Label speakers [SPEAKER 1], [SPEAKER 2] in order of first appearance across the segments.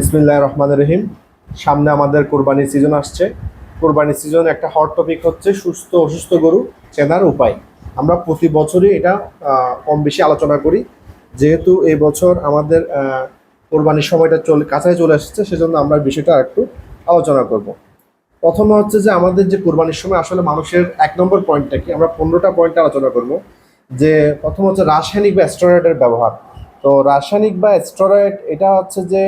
[SPEAKER 1] বিসমিল্লাহ রহমান রহিম। সামনে আমাদের কোরবানির সিজন আসছে। কোরবানির সিজন একটা হট টপিক হচ্ছে সুস্থ, অসুস্থ গরু চেনার উপায়। আমরা প্রতি বছরই এটা কম বেশি আলোচনা করি। যেহেতু এই বছর আমাদের কোরবানির সময়টা চলে কাছায় চলে আসছে সেজন্য আমরা বিষয়টা একটু আলোচনা করব। প্রথমে হচ্ছে যে আমাদের যে কোরবানির সময় আসলে মানুষের এক নম্বর পয়েন্টটা কি? আমরা পনেরোটা পয়েন্ট আলোচনা করব। যে প্রথম হচ্ছে রাসায়নিক বা স্টেরয়েডের ব্যবহার। তো রাসায়নিক বা স্টেরয়েড এটা হচ্ছে যে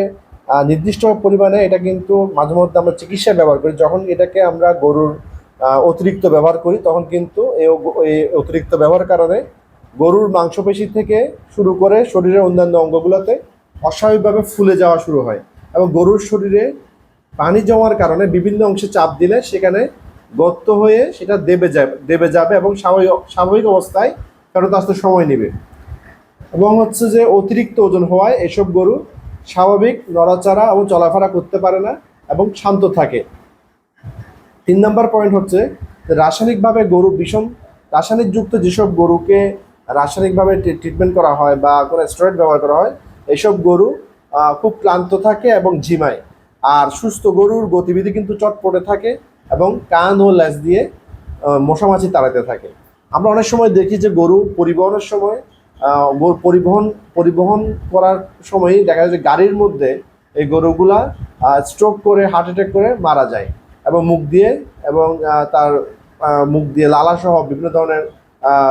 [SPEAKER 1] নির্দিষ্ট পরিমাণে এটা কিন্তু মাঝে মধ্যে আমরা চিকিৎসায় ব্যবহার করি। যখন এটাকে আমরা গরুর অতিরিক্ত ব্যবহার করি, তখন কিন্তু এই অতিরিক্ত ব্যবহার কারণে গরুর মাংসপেশি থেকে শুরু করে শরীরের অন্যান্য অঙ্গগুলোতে অস্বাভাবিকভাবে ফুলে যাওয়া শুরু হয় এবং গরুর শরীরে পানি জমার কারণে বিভিন্ন অংশে চাপ দিলে সেখানে গর্ত হয়ে সেটা দেবে যাবে দেবে যাবে এবং স্বাভাবিক স্বাভাবিক অবস্থায় ফেরত আসতে সময় নেবে। এবং হচ্ছে যে অতিরিক্ত ওজন হওয়ায় এসব গরু স্বাভাবিক নড়াচড়া এবং চলাফেরা করতে পারে না এবং শান্ত থাকে। তিন নম্বর পয়েন্ট হচ্ছে, রাসায়নিকভাবে গরু বিষম রাসায়নিকযুক্ত যেসব গরুকে রাসায়নিকভাবে ট্রিটমেন্ট করা হয় বা কোনো স্টেরয়েড ব্যবহার করা হয়, এসব গরু খুব ক্লান্ত থাকে এবং ঝিমায়। আর সুস্থ গরুর গতিবিধি কিন্তু চটপটে থাকে এবং কান ও লেজ দিয়ে মশামাছি তাড়াতে থাকে। আমরা অনেক সময় দেখি যে গরু পরিবহনের সময় পরিবহন পরিবহন করার সময় দেখা যায় যে গাড়ির মধ্যে এই গরুগুলা স্ট্রোক করে হার্ট অ্যাটাক করে মারা যায় এবং মুখ দিয়ে এবং তার মুখ দিয়ে লালা সহ বিভিন্ন ধরনের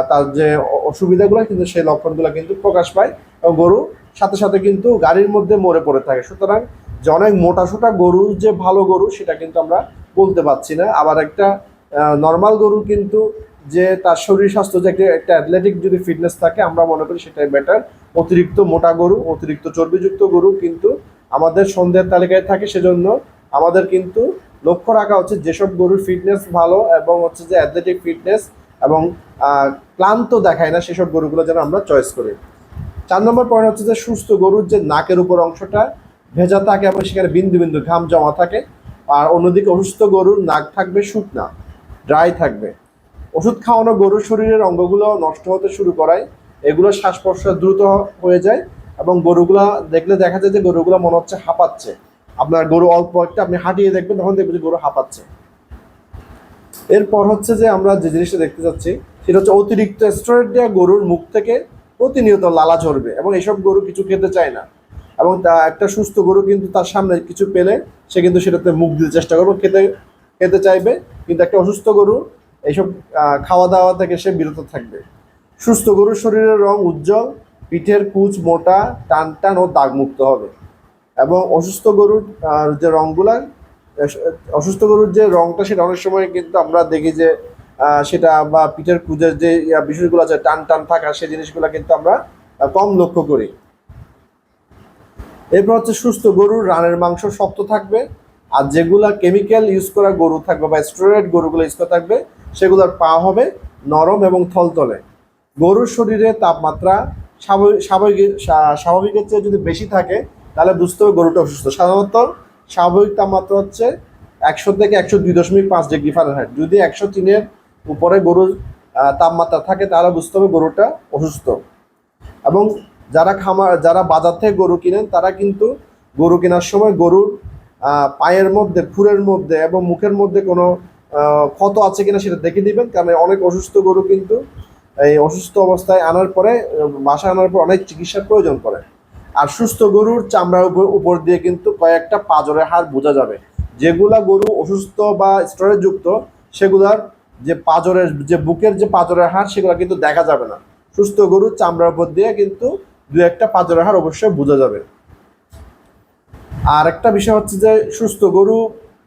[SPEAKER 1] তার যে অসুবিধাগুলো কিন্তু সেই লক্ষণগুলো কিন্তু প্রকাশ পায় এবং গরু সাথে সাথে কিন্তু গাড়ির মধ্যে মরে পড়ে থাকে। সুতরাং যে অনেক মোটা সোটা গরু, যে ভালো গরু, সেটা কিন্তু আমরা বলতে পারছি না। আবার একটা নর্মাল গরু কিন্তু যে তার শরীর স্বাস্থ্য যে একটা অ্যাথলেটিক যদি ফিটনেস থাকে, আমরা মনে করি সেটাই বেটার অতিরিক্ত মোটা গরু, অতিরিক্ত চর্বিযুক্ত গরু কিন্তু আমাদের সন্ধ্যের তালিকায় থাকে। সেজন্য আমাদের কিন্তু লক্ষ্য রাখা হচ্ছে যেসব গরুর ফিটনেস ভালো এবং হচ্ছে যে অ্যাথলেটিক ফিটনেস এবং ক্লান্ত দেখায় না, সেসব গরুগুলো যেন আমরা চয়েস করি। চার নম্বর পয়েন্ট হচ্ছে যে সুস্থ গরুর যে নাকের উপর অংশটা, ভেজা থাকে এবং সেখানে বিন্দু বিন্দু ঘাম জমা থাকে। আর অন্যদিকে অসুস্থ গরুর নাক থাকবে শুকনা ড্রাই থাকবে। ওষুধ খাওয়ানো গরুর শরীরের অঙ্গগুলো নষ্ট হতে শুরু করায়, এগুলো শ্বাস প্রশ্বাস দ্রুত হয়ে যায় এবং গরুগুলা দেখলে দেখা যায় যে গরুগুলো মনে হচ্ছে হাঁপাচ্ছে। আপনার গরু অল্প একটা আপনি হাঁটিয়ে দেখবেন, তখন দেখবেন যে গরু হাঁপাচ্ছে। এরপর হচ্ছে যে আমরা যে জিনিসটা দেখতে যাচ্ছি, সেটা হচ্ছে অতিরিক্ত স্টেরয়েড দেওয়া গরুর মুখ থেকে প্রতিনিয়ত লালা ঝরবে এবং এসব গরু কিছু খেতে চায় না। এবং তা একটা সুস্থ গরু কিন্তু তার সামনে কিছু পেলে, সে কিন্তু সেটাতে মুখ দিতে চেষ্টা করবে, খেতে খেতে চাইবে। কিন্তু একটা অসুস্থ গরু এইসব খাওয়া দাওয়া থেকে সে বিরত থাকবে। সুস্থ গরুর শরীরের রং উজ্জ্বল, পিঠের কুচ মোটা টান টান ও দাগমুক্ত হবে। এবং অসুস্থ গরুর যে রঙগুলা অসুস্থ গরুর যে রংটা, সেটা অনেক সময় কিন্তু আমরা দেখি যে সেটা বা পিঠের কুজের যে বিষয়গুলো আছে টান টান থাকা সেই জিনিসগুলো কিন্তু আমরা কম লক্ষ্য করি। এরপর হচ্ছে সুস্থ গরুর রানের মাংস শক্ত থাকবে, আর যেগুলা কেমিক্যাল ইউজ করা গরু থাকবে বা স্টেরয়েড গরুগুলো ইউজ করা থাকবে সেগুলোর পা হবে নরম এবং থলতলে গরুর শরীরে তাপমাত্রা স্বাভাবিক স্বাভাবিক স্বাভাবিকের চেয়ে যদি বেশি থাকে, তাহলে বুঝতে হবে গরুটা অসুস্থ। সাধারণত স্বাভাবিক তাপমাত্রা হচ্ছে একশো থেকে একশো দুই দশমিক পাঁচ ডিগ্রি ফারেনহাইট যদি একশো তিনের উপরে গরুর তাপমাত্রা থাকে, তাহলে বুঝতে হবে গরুটা অসুস্থ। এবং যারা খামার, যারা বাজার থেকে গরু কিনেন, তারা কিন্তু গরু কেনার সময় গরুর পায়ের মধ্যে, খুরের মধ্যে এবং মুখের মধ্যে কোনো ক্ষত আছে কিনা সেটা দেখে দিবেন কারণ অনেক অসুস্থ গরু কিন্তু, এই অসুস্থ অবস্থায় আনার পরে বাসায় আনার পর অনেক চিকিৎসার প্রয়োজন পড়ে। আর সুস্থ গরুর চামড়ার উপর উপর দিয়ে কিন্তু কয়েকটা পাজরের হাড় বোঝা যাবে। যেগুলা গরু অসুস্থ বা স্টোরেজ যুক্ত, সেগুলার যে পাজরের, যে বুকের যে পাজরের হাড়, সেগুলো কিন্তু দেখা যাবে না। সুস্থ গরুর চামড়ার উপর দিয়ে কিন্তু দু একটা পাজরের হাড় অবশ্যই বোঝা যাবে। আর একটা বিষয় হচ্ছে যে, সুস্থ গরু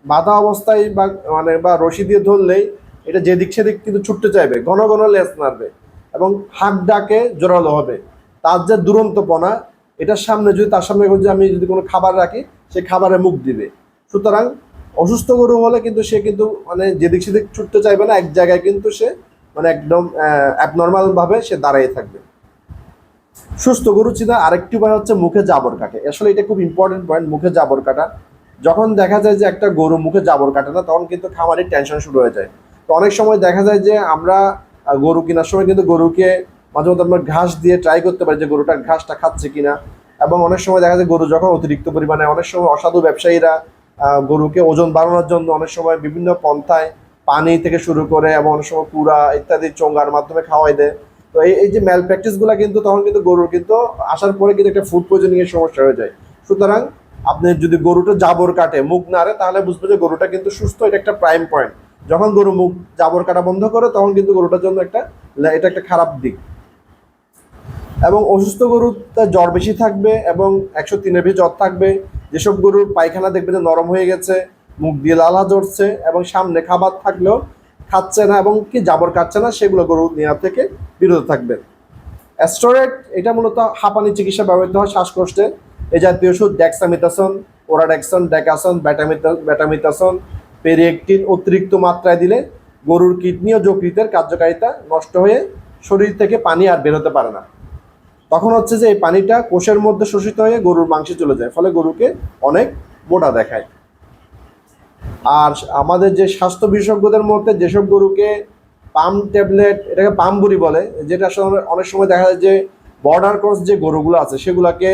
[SPEAKER 1] বাধা অবস্থায় বা মানে বা রশি দিয়ে ধরলেই এটা যেদিক সেদিক কিন্তু ছুটতে চাইবে, ঘন ঘন লেস নাড়বে এবং হাঁক ডাকে জোরালো হবে। তার যে দুরন্তপনা, এটার সামনে যদি তার সামনে যদি আমি যদি কোনো খাবার রাখি, সে খাবারে মুখ দিবে। সুতরাং অসুস্থ গরু হলে কিন্তু সে কিন্তু মানে যেদিক সেদিক ছুটতে চাইবে না, এক জায়গায় কিন্তু সে মানে একদম অ্যাবনর্মাল ভাবে সে দাঁড়িয়ে থাকবে। সুস্থ গরু চিনা আরেকটি উপায় হচ্ছে মুখে জাবর কাটে। আসলে এটা খুব ইম্পর্টেন্ট পয়েন্ট মুখে জাবর কাটা। যখন দেখা যায় যে একটা গরু মুখে জাবর কাটে না, তখন কিন্তু খামারের টেনশন শুরু হয়ে যায়। তো অনেক সময় দেখা যায় যে আমরা গরু কেনার সময় কিন্তু গরুকে মাঝে মধ্যে আমরা ঘাস দিয়ে ট্রাই করতে পারি যে গরুটা ঘাসটা খাচ্ছে কিনা। এবং অনেক সময় দেখা যায় গরু যখন অতিরিক্ত পরিমাণে, অনেক সময় অসাধু ব্যবসায়ীরা গরুকে ওজন বাড়ানোর জন্য অনেক সময় বিভিন্ন পন্থায় পানি থেকে শুরু করে এবং অনেক সময় কুড়া ইত্যাদি চোঙ্গার মাধ্যমে খাওয়াই দেয়। তো এই এই যে ম্যাল প্র্যাকটিসগুলো কিন্তু তখন কিন্তু গরুর কিন্তু আসার পরে কিন্তু একটা ফুড পয়জনিং এর সমস্যা হয়ে যায়। সুতরাং আপনি যদি গরুটা জাবর কাটে, মুখ নাড়ে, তাহলে বুঝবে যে গরুটা কিন্তু সুস্থ, এটা একটা প্রাইম পয়েন্ট যখন গরু মুখ জাবর কাটা বন্ধ করে, তখন কিন্তু গরুটার জন্য একটা এটা একটা খারাপ দিক। এবং অসুস্থ গরুর তার জ্বর বেশি থাকবে এবং একশো তিনের বেশি জ্বর থাকবে। যেসব গরুর পায়খানা দেখবে যে নরম হয়ে গেছে, মুখ দিয়ে লালা জ্বরছে এবং সামনে খাবার থাকলেও খাচ্ছে না এবং কি জাবর কাটছে না, সেগুলো গরু নেওয়া থেকে বিরত থাকবে। অ্যাস্টোরেট এটা মূলত হাঁপানি চিকিৎসা ব্যবহৃত হয় শ্বাসকষ্টে। এই জাতীয় ওষুধ ডেক্সামিথাসন ওরাডেক্সন ড্যাকাসন ব্যাটামিথা ব্যাটামিথাসন পেরিয়েকটিন অতিরিক্ত মাত্রায় দিলে গরুর কিডনি ও যকৃতের কার্যকারিতা নষ্ট হয়ে শরীর থেকে পানি আর বেরোতে পারে না। তখন হচ্ছে যে এই পানিটা কোষের মধ্যে শোষিত হয়ে গরুর মাংসে চলে যায়, ফলে গরুকে অনেক মোটা দেখায়। আর আমাদের যে স্বাস্থ্য বিশেষজ্ঞদের মধ্যে যেসব গরুকে পাম ট্যাবলেট, এটাকে পামবুরি বলে যেটা অনেক সময় দেখা যায় যে বর্ডার ক্রস যে গরুগুলো আছে, সেগুলাকে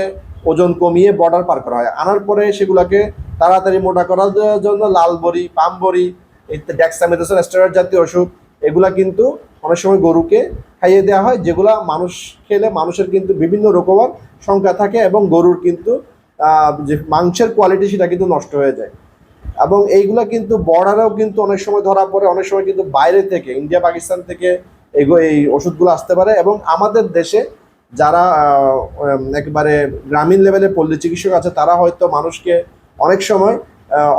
[SPEAKER 1] ওজন কমিয়ে বর্ডার পার করা হয়। আনার পরে সেগুলাকে তাড়াতাড়ি মোটা করার জন্য লাল বড়ি পাম বড়ি স্টেরয়েড জাতীয় ওষুধ, এগুলা কিন্তু অনেক সময় গরুকে খাইয়ে দেওয়া হয়, যেগুলা মানুষ খেলে মানুষের কিন্তু বিভিন্ন রকমের সংখ্যা থাকে এবং গরুর কিন্তু যে মাংসের কোয়ালিটি সেটা কিন্তু নষ্ট হয়ে যায়। এবং এইগুলা কিন্তু বর্ডারেও কিন্তু অনেক সময় ধরা পড়ে, অনেক সময় কিন্তু বাইরে থেকে, ইন্ডিয়া, পাকিস্তান থেকে এই ওষুধগুলো আসতে পারে এবং আমাদের দেশে যারা একেবারে গ্রামীণ লেভেলে পল্লী চিকিৎসক আছে, তারা হয়তো মানুষকে অনেক সময়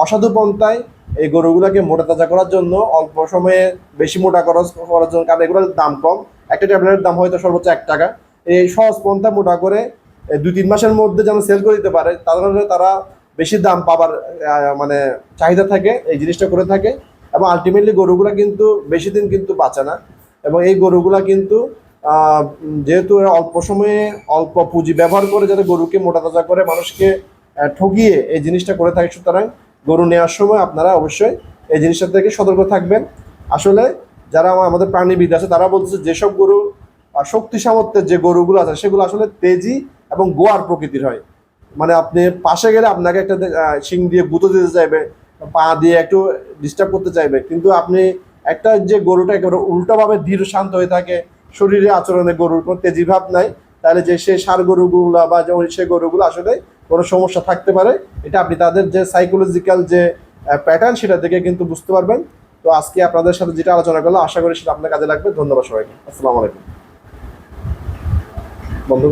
[SPEAKER 1] অসাধু পন্থায় এই গরুগুলোকে মোটা তাজা করার জন্য, অল্প সময়ে বেশি মোটা খরচ করার জন্য, কারণ এগুলোর দাম কম। একটা ট্যাবলেটের দাম হয়তো সর্বোচ্চ এক টাকা। এই সহজ পন্থা মোটা করে দুই তিন মাসের মধ্যে যেন সেল করে দিতে পারে, তার তারা বেশি দাম পাবার মানে চাহিদা থাকে, এই জিনিসটা করে থাকে। এবং আলটিমেটলি গরুগুলা কিন্তু বেশি দিন কিন্তু বাঁচে না। এবং এই গরুগুলা কিন্তু যেহেতু অল্প সময়ে অল্প পুঁজি ব্যবহার করে যাতে গরুকে মোটা তাজা করে মানুষকে ঠকিয়ে এই জিনিসটা করে থাকে, সুতরাং গরু নেওয়ার সময় আপনারা অবশ্যই এই জিনিসটা থেকে সতর্ক থাকবেন। আসলে যারা আমাদের প্রাণীবিদ আছে, তারা বলতেছে যেসব গরু শক্তি সামর্থ্যের যে গরুগুলো আছে, সেগুলো আসলে তেজি এবং গোয়ার প্রকৃতির হয়। মানে আপনি পাশে গেলে আপনাকে একটা শিং দিয়ে গুঁতো দিতে চাইবে, পা দিয়ে একটু ডিস্টার্ব করতে চাইবে। কিন্তু আপনি একটা যে গরুটা একেবারে উল্টোভাবে ধীর শান্ত হয়ে থাকে শরীরে আচরণে গরুর কোনো তেজি ভাব নাই, তাহলে যে সে সার গরুগুলো বা যেমন সে গরুগুলো আসলে কোনো সমস্যা থাকতে পারে। এটা আপনি তাদের যে সাইকোলজিক্যাল যে প্যাটার্ন সেটা থেকে কিন্তু বুঝতে পারবেন। তো আজকে আপনাদের সাথে যেটা আলোচনা করলাম, আশা করি সেটা আপনার কাজে লাগবে। ধন্যবাদ সবাইকে। আসসালামু আলাইকুম। বন্ধু